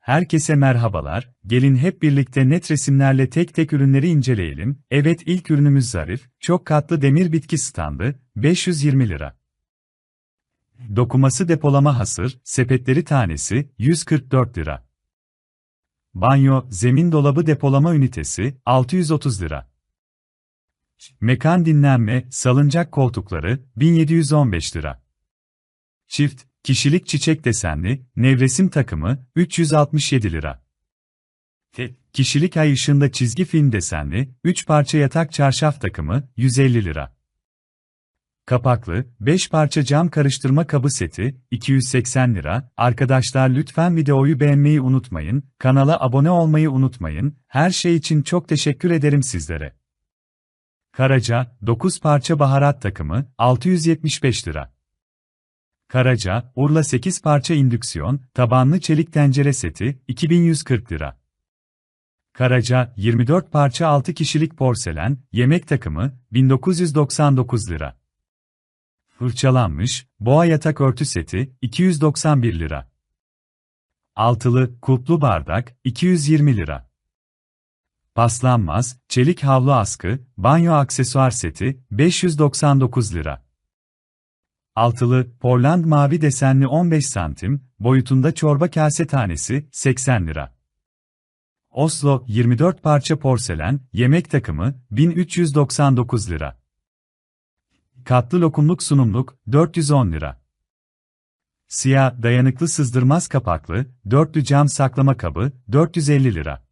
Herkese merhabalar, gelin hep birlikte net resimlerle tek tek ürünleri inceleyelim. Evet ilk ürünümüz zarif, çok katlı demir bitki standı, 520 lira. Dokuması depolama hasır, sepetleri tanesi, 144 lira. Banyo, zemin dolabı depolama ünitesi, 630 lira. Mekan dinlenme, salıncak koltukları, 1715 lira. Çift, kişilik çiçek desenli, nevresim takımı, 367 lira. Tek, kişilik ay ışığında çizgi film desenli, 3 parça yatak çarşaf takımı, 150 lira. Kapaklı, 5 parça cam karıştırma kabı seti, 280 lira. Arkadaşlar lütfen videoyu beğenmeyi unutmayın, kanala abone olmayı unutmayın, her şey için çok teşekkür ederim sizlere. Karaca, 9 parça baharat takımı, 675 lira. Karaca, Urla 8 parça indüksiyon, tabanlı çelik tencere seti, 2140 lira. Karaca, 24 parça 6 kişilik porselen, yemek takımı, 1999 lira. Fırçalanmış, boğa yatak örtü seti, 291 lira. Altılı, kulplu bardak, 220 lira. Paslanmaz, çelik havlu askı, banyo aksesuar seti, 599 lira. Altılı, Portland mavi desenli 15 santim, boyutunda çorba kase tanesi, 80 lira. Oslo, 24 parça porselen, yemek takımı, 1399 lira. Katlı lokumluk sunumluk, 410 lira. Siyah, dayanıklı sızdırmaz kapaklı, dörtlü cam saklama kabı, 450 lira.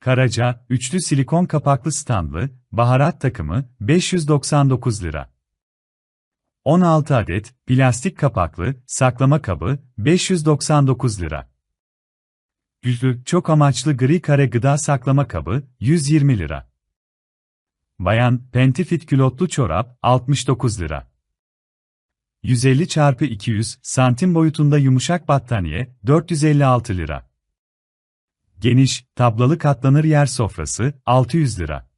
Karaca, üçlü silikon kapaklı standlı, baharat takımı, 599 lira. 16 adet, plastik kapaklı, saklama kabı, 599 lira. Yüzlü, çok amaçlı gri kare gıda saklama kabı, 120 lira. Bayan, pentifit külotlu çorap, 69 lira. 150 x 200 santim boyutunda yumuşak battaniye, 456 lira. Geniş, tablalı katlanır yer sofrası, 600 lira.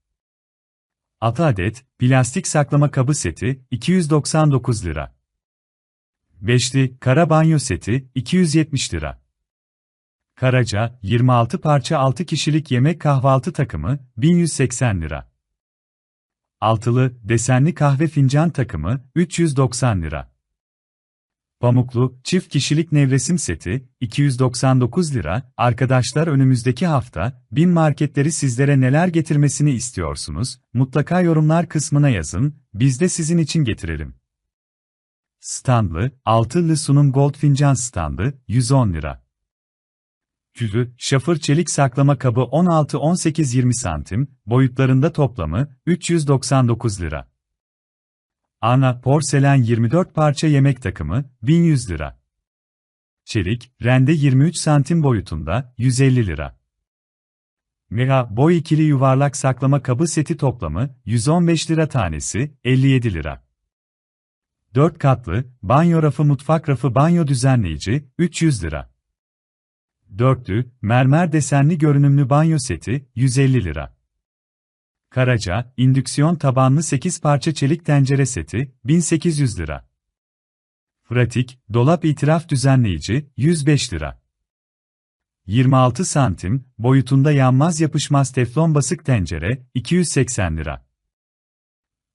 6 adet, plastik saklama kabı seti, 299 lira. Beşli, kara banyo seti, 270 lira. Karaca, 26 parça 6 kişilik yemek kahvaltı takımı, 1180 lira. Altılı, desenli kahve fincan takımı, 390 lira. Pamuklu, çift kişilik nevresim seti, 299 lira. Arkadaşlar önümüzdeki hafta, bin marketleri sizlere neler getirmesini istiyorsunuz? Mutlaka yorumlar kısmına yazın, biz de sizin için getirelim. Standlı, altılı sunum gold fincan standı, 110 lira. Külü, şafır çelik saklama kabı 16-18-20 santim, boyutlarında toplamı, 399 lira. Ana, porselen 24 parça yemek takımı, 1100 lira. Çelik, rende 23 santim boyutunda, 150 lira. Mega, boy ikili yuvarlak saklama kabı seti toplamı, 115 lira tanesi, 57 lira. 4 katlı, banyo rafı mutfak rafı banyo düzenleyici, 300 lira. Dörtlü, mermer desenli görünümlü banyo seti, 150 lira. Karaca, indüksiyon tabanlı 8 parça çelik tencere seti, 1800 lira. Pratik, dolap itiraf düzenleyici, 105 lira. 26 santim, boyutunda yanmaz yapışmaz teflon basık tencere, 280 lira.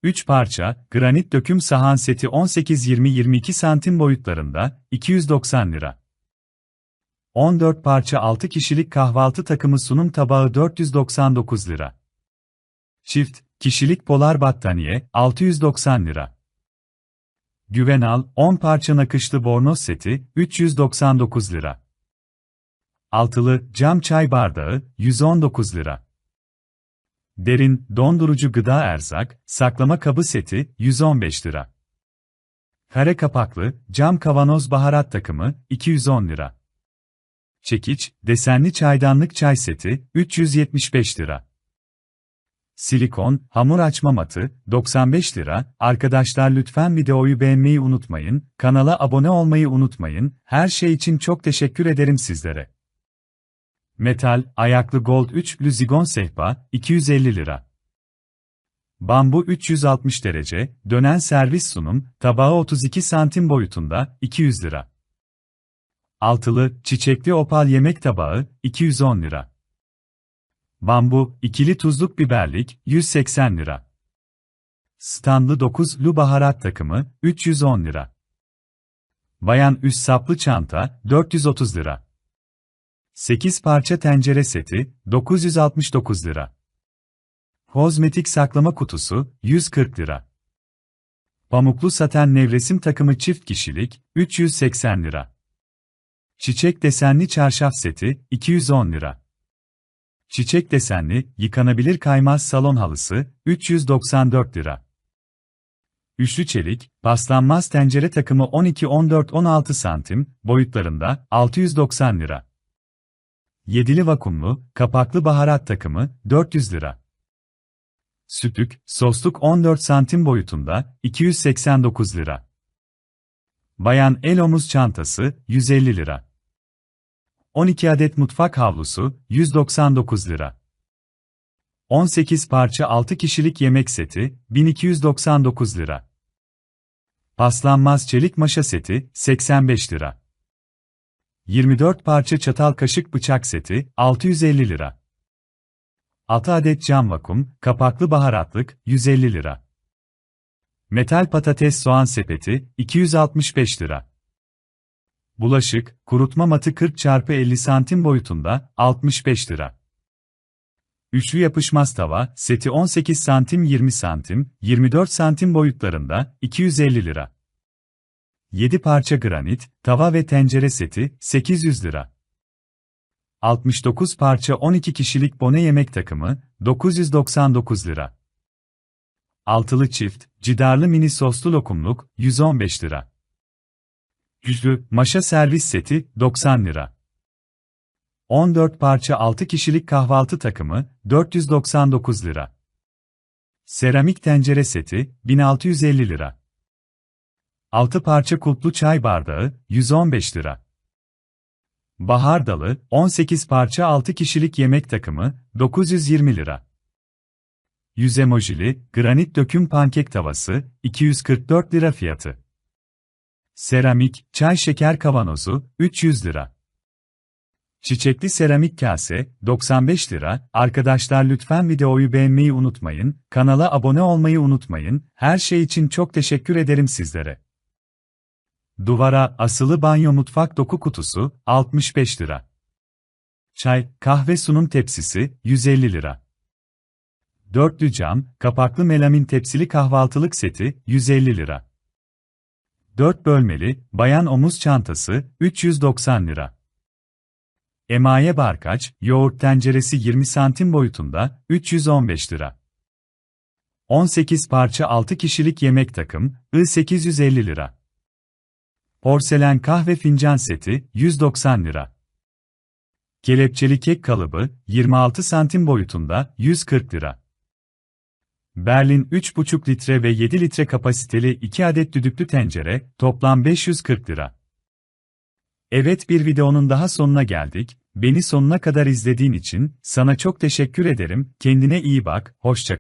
3 parça, granit döküm sahan seti 18-20-22 santim boyutlarında, 290 lira. 14 parça 6 kişilik kahvaltı takımı sunum tabağı 499 lira. Çift, kişilik polar battaniye, 690 lira. Güvenal, 10 parça nakışlı bornoz seti, 399 lira. Altılı, cam çay bardağı, 119 lira. Derin, dondurucu gıda erzak, saklama kabı seti, 115 lira. Kare kapaklı, cam kavanoz baharat takımı, 210 lira. Çekiç, desenli çaydanlık çay seti, 375 lira. Silikon, hamur açma matı, 95 lira. Arkadaşlar lütfen videoyu beğenmeyi unutmayın, kanala abone olmayı unutmayın, her şey için çok teşekkür ederim sizlere. Metal, ayaklı gold 3'lü zigon sehpa, 250 lira. Bambu 360 derece, dönen servis sunum, tabağı 32 santim boyutunda, 200 lira. Altılı, çiçekli opal yemek tabağı, 210 lira. Bambu, ikili tuzluk biberlik, 180 lira. Standlı 9'lu baharat takımı, 310 lira. Bayan üst saplı çanta, 430 lira. 8 parça tencere seti, 969 lira. Kozmetik saklama kutusu, 140 lira. Pamuklu saten nevresim takımı çift kişilik, 380 lira. Çiçek desenli çarşaf seti, 210 lira. Çiçek desenli, yıkanabilir kaymaz salon halısı, 394 lira. Üçlü çelik, paslanmaz tencere takımı 12-14-16 santim, boyutlarında, 690 lira. Yedili vakumlu, kapaklı baharat takımı, 400 lira. Sütlük, sosluk 14 santim boyutunda, 289 lira. Bayan el omuz çantası, 150 lira. 12 adet mutfak havlusu, 199 lira. 18 parça 6 kişilik yemek seti, 1299 lira. Paslanmaz çelik maşa seti, 85 lira. 24 parça çatal kaşık bıçak seti, 650 lira. 6 adet cam vakum, kapaklı baharatlık, 150 lira. Metal patates soğan sepeti, 265 lira. Bulaşık, kurutma matı 40 x 50 santim boyutunda, 65 lira. Üçlü yapışmaz tava, seti 18 santim 20 santim, 24 santim boyutlarında, 250 lira. 7 parça granit, tava ve tencere seti, 800 lira. 69 parça 12 kişilik bone yemek takımı, 999 lira. Altılı çift, cidarlı mini soslu lokumluk, 115 lira. Yüzlü, maşa servis seti, 90 lira. 14 parça 6 kişilik kahvaltı takımı, 499 lira. Seramik tencere seti, 1650 lira. 6 parça kulplu çay bardağı, 115 lira. Bahar dalı, 18 parça 6 kişilik yemek takımı, 920 lira. 100 emojili, granit döküm pankek tavası, 244 lira fiyatı. Seramik, çay şeker kavanozu, 300 lira. Çiçekli seramik kase, 95 lira. Arkadaşlar lütfen videoyu beğenmeyi unutmayın, kanala abone olmayı unutmayın, her şey için çok teşekkür ederim sizlere. Duvara asılı banyo mutfak doku kutusu 65 lira. Çay, kahve sunum tepsisi 150 lira. Dörtlü cam, kapaklı melamin tepsili kahvaltılık seti 150 lira. 4 bölmeli, bayan omuz çantası 390 lira. Emaye barkaç, yoğurt tenceresi 20 santim boyutunda 315 lira. 18 parça 6 kişilik yemek takım, I 850 lira. Porselen kahve fincan seti, 190 lira. Kelepçeli kek kalıbı, 26 santim boyutunda, 140 lira. Berlin 3,5 litre ve 7 litre kapasiteli 2 adet düdüklü tencere, toplam 540 lira. Evet bir videonun daha sonuna geldik. Beni sonuna kadar izlediğin için sana çok teşekkür ederim. Kendine iyi bak, hoşça